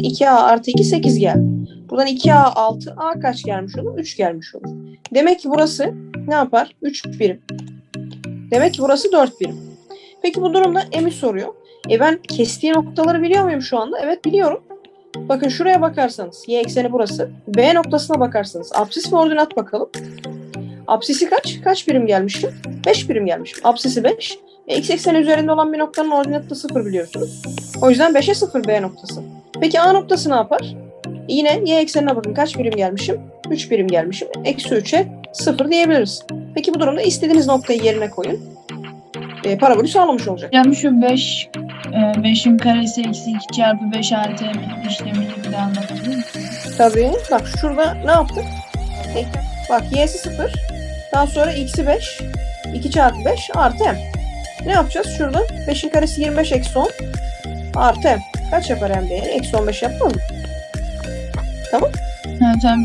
2a artı 2 8 geldi. Buradan 2a 6 a kaç gelmiş olur? 3 gelmiş olur. Demek ki burası ne yapar? 3 birim. Demek ki burası 4 birim. Peki bu durumda Em'i soruyor. E ben kestiği noktaları biliyor muyum şu anda? Evet biliyorum. Bakın şuraya bakarsanız y ekseni burası. B noktasına bakarsanız absis ve ordinat bakalım. Absisi kaç? Kaç birim gelmişim? 5 birim gelmişim. Absisi 5. E, x ekseni üzerinde olan bir noktanın ordinatı da 0 biliyorsunuz. O yüzden 5'e 0 B noktası. Peki A noktası ne yapar? Yine y eksenine bakın kaç birim gelmişim? 3 birim gelmişim. Eksi 3'e 0 diyebiliriz. Peki bu durumda istediğiniz noktayı yerine koyun. E, parabolü sağlamış olacak. Hocam şu 5 5'in karesi eksi 2 çarpı 5 artı işlemini bir daha anlatabilir misiniz? Tabii. Bak şurada ne yaptık? Bak y'si 0. Daha sonra x'i 5. 2 çarpı 5 artı m. Ne yapacağız? Şurada 5'in karesi 25 eksi 10 artı m. Kaç yapar m değeri? Eksi 15 yapmaz mı? Ha, tamam.